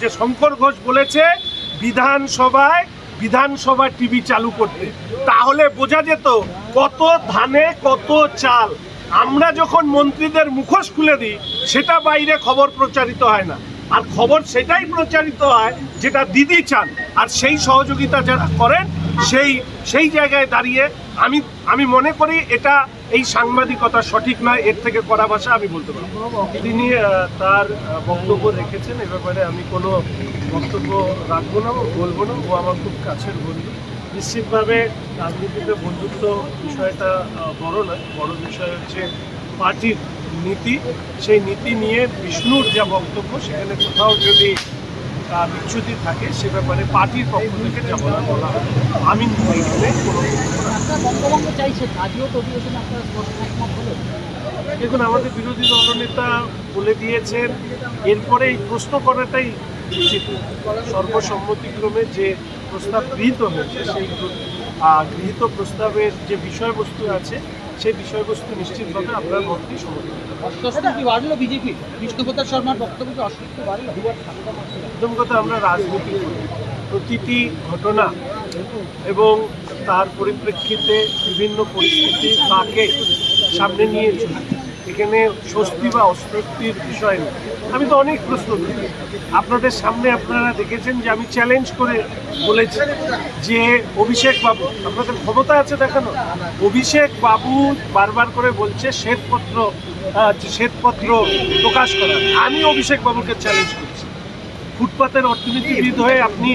যে শঙ্কর ঘোষ বলেছে, বিধানসভায়, বিধানসভা টিভি চালু করতে। তাহলে বোঝা যেত কত ধানে, কত চাল। আমরা যখন মন্ত্রীদের মুখোশ খুলে দিই, সেটা বাইরে খবর প্রচারিত হয় না। আর খবর সেটাই প্রচারিত হয় যেটা দিদি চান। আর সেই সহযোগিতা যারা করেন, সেই সেই জায়গায় দাঁড়িয়ে আমি আমি মনে করি এটা এই সাংবাদিকতা সঠিক নয়, এর থেকে কড়া ভাষা আমি বলতে পারব। তিনি তার বক্তব্য রেখেছেন, এ ব্যাপারে আমি কোনো বক্তব্য রাখব না, বলব না। ও আমার খুব কাছের বন্ধু। নিশ্চিতভাবে রাজনীতিতে বন্ধুত্ব বিষয়টা বড় নয়। বড় বিষয় হচ্ছে পার্টির নীতি। সেই নীতি নিয়ে বিষ্ণুর যা বক্তব্য, সেখানে কোথাও যদি আহ, বিচ্যুতি থাকে সে ব্যাপারে পার্টির পক্ষ থেকে যা বলা বলা আমি দেখুন আমাদের বিরোধী দলনেতা বলে দিয়েছেন এরপরে এই প্রশ্ন করাটাই উচিত। সর্বসম্মতিক্রমে যে প্রস্তাব গৃহীত হয়েছে সেই গৃহীত প্রস্তাবের যে বিষয়বস্তু আছে সেই বিষয়বস্তু নিশ্চিতভাবে আপনার মধ্যে সমর্থন বাড়লো বিজেপি? বিষ্ণুপ্রসাদ শর্মার বক্তব্যকে অস্বস্তি বাড়লো? প্রথম কথা আমরা রাজনীতি করি। প্রতিটি ঘটনা এবং তার পরিপ্রেক্ষিতে বিভিন্ন পরিস্থিতি তাকে সামনে নিয়ে চলি এখানে স্বস্তি বা অস্বস্তির বিষয় নেই আমি তো অনেক প্রশ্ন করি। আপনাদের সামনে আপনারা দেখেছেন যে আমি চ্যালেঞ্জ করে বলেছি যে অভিষেক বাবু, আপনাদের ক্ষমতা আছে দেখানো অভিষেক বাবু বারবার করে বলছে, শ্বেতপত্র শ্বেতপত্র প্রকাশ করা। আমি অভিষেক বাবুকে চ্যালেঞ্জ করছি। ফুটপাতের অর্থনীতিবিদ হয়ে আপনি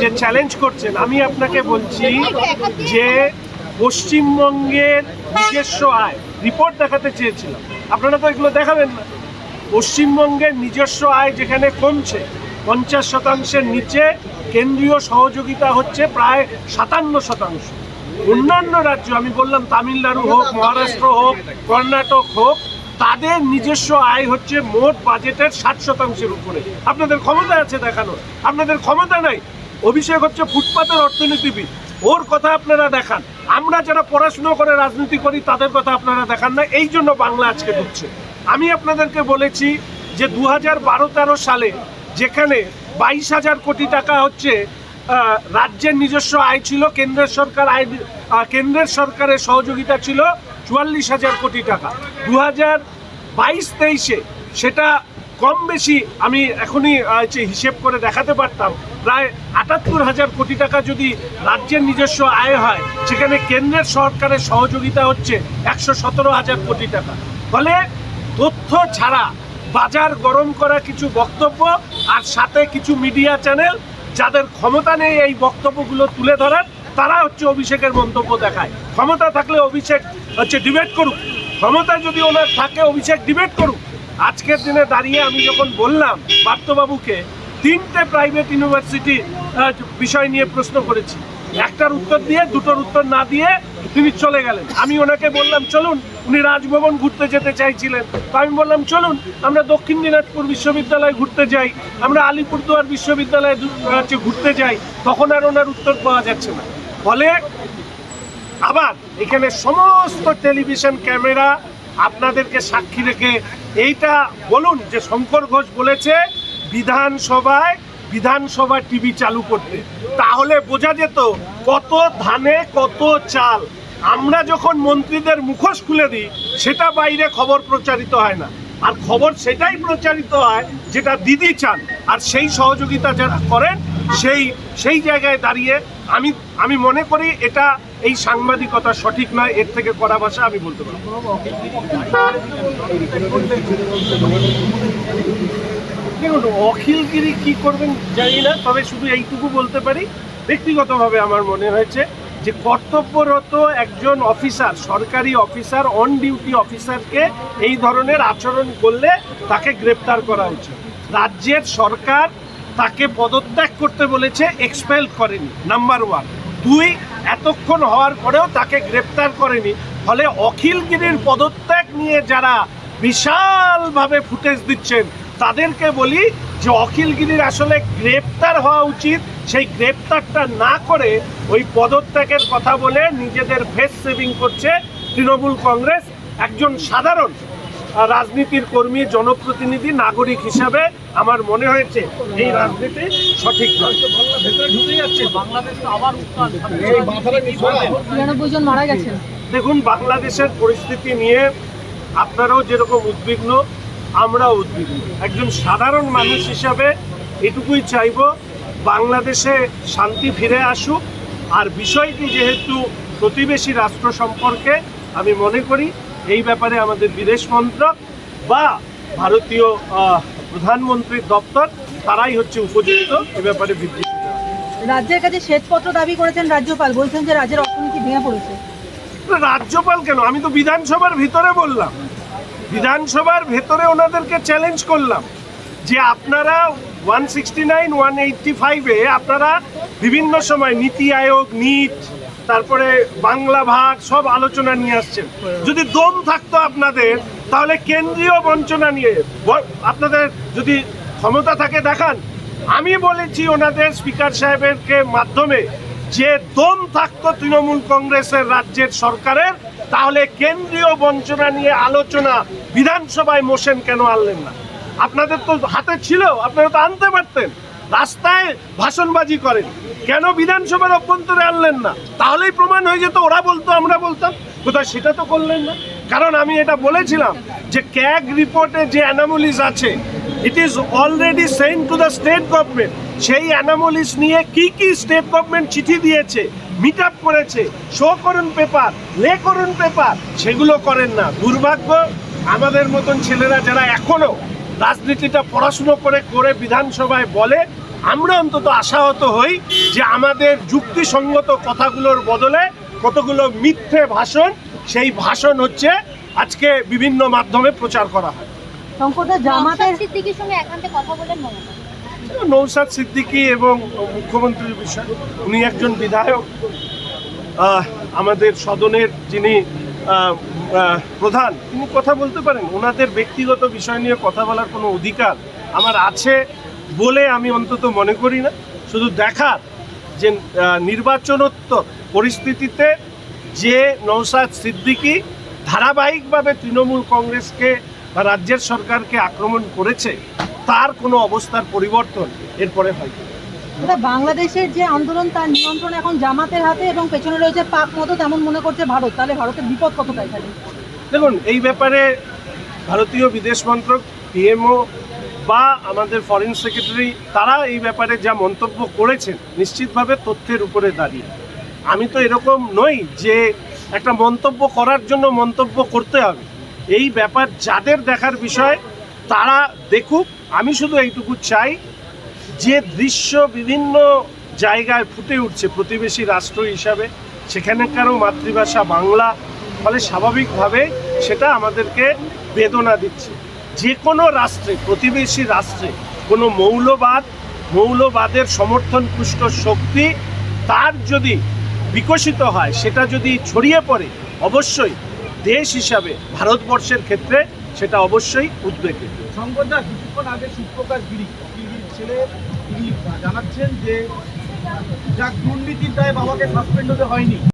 যে চ্যালেঞ্জ করছেন, আমি আপনাকে বলছি যে পশ্চিমবঙ্গের নিজস্ব আয়। রিপোর্ট দেখাতে চেয়েছিলাম। আপনারা তো এগুলো দেখাবেন না। পশ্চিমবঙ্গের নিজস্ব আয় যেখানে কমছে, পঞ্চাশ শতাংশের নিচে কেন্দ্রীয় সহযোগিতা হচ্ছে প্রায় সাতান্ন শতাংশ। অন্যান্য রাজ্য, আমি বললাম তামিলনাড়ু হোক, মহারাষ্ট্র হোক, কর্ণাটক হোক, তাদের নিজস্ব আয় হচ্ছে মোট বাজেটের ষাট শতাংশের উপরে। আপনাদের ক্ষমতা আছে দেখানো আপনাদের ক্ষমতা নাই। অভিষেক হচ্ছে ফুটপাতের অর্থনীতিবিদ। ওর কথা আপনারা দেখান। আমরা যারা পড়াশুনো করে রাজনীতি করি, তাদের কথা আপনারা দেখান না এই জন্য বাংলা আজকে ঢুকছে। আমি আপনাদেরকে বলেছি যে দু হাজার বারো তেরো সালে যেখানে বাইশ হাজার কোটি টাকা হচ্ছে রাজ্যের নিজস্ব আয় ছিল, কেন্দ্রের সরকার আয় কেন্দ্রের সরকারের সহযোগিতা ছিল চুয়াল্লিশ হাজার কোটি টাকা। দু হাজার বাইশ তেইশে সেটা কম বেশি আমি এখনই হিসেব করে দেখাতে পারতাম, প্রায় আটাত্তর হাজার কোটি টাকা যদি রাজ্যের নিজস্ব আয় হয়, সেখানে কেন্দ্রের সরকারের সহযোগিতা হচ্ছে একশো সতেরো হাজার কোটি টাকা। ফলে তথ্য ছাড়া বাজার গরম করা কিছু বক্তব্য আর সাথে কিছু মিডিয়া চ্যানেল যাদের ক্ষমতা নেই এই বক্তব্যগুলো তুলে ধরার, তারা হচ্ছে অভিষেকের মন্তব্য দেখায়। ক্ষমতা থাকলে অভিষেক হচ্ছে ডিবেট করুক। ক্ষমতা যদি ওনার থাকে, অভিষেক ডিবেট করুক। আজকের দিনে দাঁড়িয়ে আমি যখন বললাম পার্থবাবুকে তিনটে প্রাইভেট ইউনিভার্সিটি বিষয় নিয়ে প্রশ্ন করেছি। একটার উত্তর দিয়ে, দুটোর উত্তর না দিয়ে তিনি চলে গেলেন। আমি ওনাকে বললাম, চলুন, উনি রাজভবন ঘুরতে যেতে চাইছিলেন। তো আমি বললাম, চলুন, আমরা দক্ষিণ দিনাজপুর বিশ্ববিদ্যালয় ঘুরতে যাই। আমরা আলিপুরদুয়ার বিশ্ববিদ্যালয়ে ঘুরতে যাই। তখন আর ওনার উত্তর পাওয়া যাচ্ছে না। ফলে আবার এখানে সমস্ত টেলিভিশন ক্যামেরা আপনাদেরকে সাক্ষী রেখে এইটা বলুন যে শঙ্কর ঘোষ বলেছে বিধানসভায়, বিধানসভা টিভি চালু করতে। তাহলে বোঝা যেত কত ধানে কত চাল। আমরা যখন মন্ত্রীদের মুখোশ খুলে দিই, সেটা বাইরে খবর প্রচারিত হয় না। আর খবর সেটাই প্রচারিত হয় যেটা দিদি চান। আর সেই সহযোগিতা যারা করেন সেই সেই জায়গায় দাঁড়িয়ে আমি আমি মনে করি এটা এই সাংবাদিকতা সঠিক নয়, এর থেকে কড়া ভাষা আমি বলতে পারব। দেখুন, অখিলগিরি কি করবেন জানি না, তবে শুধু এইটুকু বলতে পারি, ব্যক্তিগতভাবে আমার মনে হয়েছে যে কর্তব্যরত একজন অফিসার, সরকারি অফিসার অন ডিউটি অফিসারকে এই ধরনের আচরণ করলে তাকে গ্রেপ্তার করা উচিত। রাজ্যের সরকার তাকে পদত্যাগ করতে বলেছে এক্সপেল করেনি। নাম্বার ওয়ান দুই, এতক্ষণ হওয়ার পরেও তাকে গ্রেপ্তার করেনি। ফলে অখিলগিরির পদত্যাগ নিয়ে যারা বিশালভাবে ফুটেজ দিচ্ছেন, তাদেরকে বলি যে অখিলগিরির আসলে গ্রেপ্তার হওয়া উচিত। সেই গ্রেপ্তারটা না করে ওই পদত্যাগের কথা বলে নিজেদের ফেস সেভিং করছে তৃণমূল কংগ্রেস। একজন সাধারণ রাজনীতির কর্মী জনপ্রতিনিধি নাগরিক হিসাবে আমার মনে হয়েছে এই রাজনীতি সঠিক নয়। ভেতরে ঢুকে যাচ্ছে বাংলাদেশ তো আবার উত্তাল। নিরানব্বই জন মারা গেছেন। দেখুন বাংলাদেশের পরিস্থিতি নিয়ে আপনারাও যেরকম উদ্বিগ্ন আমরাও উদ্বিগ্ন। একজন সাধারণ মানুষ হিসাবে এটুকুই চাইব বাংলাদেশে শান্তি ফিরে আসুক। আর বিষয়টি যেহেতু প্রতিবেশী রাষ্ট্র সম্পর্কে আমি মনে করি এই ব্যাপারে আমাদের বিদেশ মন্ত্রক বা ভারতীয় প্রধানমন্ত্রীর দপ্তর তারাই হচ্ছে উপযুক্ত এ ব্যাপারে বিবৃতি দেওয়া। রাজ্যের কাছে শ্বেতপত্র দাবি করেছেন রাজ্যপাল বলছেন যে রাজ্যের অর্থনীতি ভেঙে পড়েছে। রাজ্যপাল কেন? আমি তো বিধানসভার ভিতরে বললাম। বিধানসভার ভেতরে ওনাদেরকে চ্যালেঞ্জ করলাম যে আপনারা one sixty nine one eighty ফাইভে আপনারা বিভিন্ন সময় নীতি আয়োগ নিট তারপরে বাংলা ভাগ সব আলোচনা নিয়ে আসছেন। যদি দম থাকতো আপনাদের, তাহলে কেন্দ্রীয় বঞ্চনা নিয়ে আপনাদের যদি ক্ষমতা থাকে দেখান। আমি বলেছি ওনাদের স্পিকার সাহেবেরকে মাধ্যমে, যে দম থাকতো তৃণমূল কংগ্রেসের রাজ্যের সরকারের, তাহলে কেন্দ্রীয় বঞ্চনা নিয়ে আলোচনা বিধানসভায় মোশন কেন আনলেন না? আপনাদের তো হাতে ছিল, আপনারা তো আনতে পারতেন। রাস্তায় ভাষণবাজি করেন। কেন বিধানসভার অভ্যন্তরে আনলেন না? তাহলেই প্রমাণ হয়ে যেত, ওরা বলতো, আমরা বলতাম। কোথায়? সেটা তো করলেন না। কারণ আমি এটা বলেছিলাম যে ক্যাগ রিপোর্টে যে অ্যানামোলিস আছে it is already send to the state government সেই অ্যানামোলিস নিয়ে কি কি স্টেট গভর্নমেন্ট চিঠি দিয়েছে মিট আপ করেছে শো করুন পেপার লে করুন পেপার সেগুলো করেন না। দুর্ভাগ্য, আমাদের মতন ছেলেরা যারা এখনও রাজনীতিটা পড়াশুনো করে করে বিধানসভায় বলে আমরা অন্তত আশাহত হই যে আমাদের যুক্তিসঙ্গত কথাগুলোর বদলে কতগুলো মিথ্যে ভাষণ সেই ভাষণ হচ্ছে আজকে বিভিন্ন মাধ্যমে প্রচার করা হয়। শঙ্করদা জামাতের জামাতের সিদ্দিকির সঙ্গে একান্তে কথা বলেন মমতা নৌসাদ সিদ্দিকী এবং মুখ্যমন্ত্রীর বিষয় উনি একজন বিধায়ক। আমাদের সদনের যিনি প্রধান তিনি কথা বলতে পারেন। ওনাদের ব্যক্তিগত বিষয় নিয়ে কথা বলার কোনো অধিকার আমার আছে। বলে আমি অন্তত মনে করি না। শুধু দেখার যে নির্বাচনোত্তর পরিস্থিতিতে যে নৌসাদ সিদ্দিকী ধারাবাহিকভাবে তৃণমূল কংগ্রেসকে বা রাজ্যের সরকারকে আক্রমণ করেছে তার কোনো অবস্থার পরিবর্তন এরপরে দাদা, বাংলাদেশের যে আন্দোলন তার নিয়ন্ত্রণ এখন জামাতের হাতে এবং পেছনে রয়েছে পাক মতো তেমন মনে করছে ভারত। তাহলে ভারতের বিপদ কতটা এখানে? দেখুন এই ব্যাপারে ভারতীয় বিদেশ মন্ত্রক পিএমও বা আমাদের ফরেন সেক্রেটারি তারা এই ব্যাপারে যা মন্তব্য করেছেন, নিশ্চিতভাবে তথ্যের উপরে দাঁড়িয়ে। আমি তো এরকম নই যে একটা মন্তব্য করার জন্য মন্তব্য করতে হবে। এই ব্যাপার যাদের দেখার বিষয়, তারা দেখুক। আমি শুধু এইটুকু চাই যে দৃশ্য বিভিন্ন জায়গায় ফুটে উঠছে প্রতিবেশী রাষ্ট্র হিসাবে, সেখানকারও মাতৃভাষা বাংলা, ফলে স্বাভাবিকভাবে সেটা আমাদেরকে বেদনা দিচ্ছে। যে কোনো রাষ্ট্রে, প্রতিবেশী রাষ্ট্রে, কোনো মৌলবাদ, মৌলবাদের সমর্থন পুষ্ট শক্তি তার যদি বিকশিত হয়, সেটা যদি ছড়িয়ে পড়ে, অবশ্যই দেশ হিসাবে, ভারতবর্ষের ক্ষেত্রে সেটা অবশ্যই উদ্বেগের সংবাদদার কিছুক্ষণ আগে সুপ্রকাশ গিরি ছেলে জানাচ্ছেন যে যা দুর্নীতির দায়ে বাবাকে সাসপেন্ড হতে হয়নি।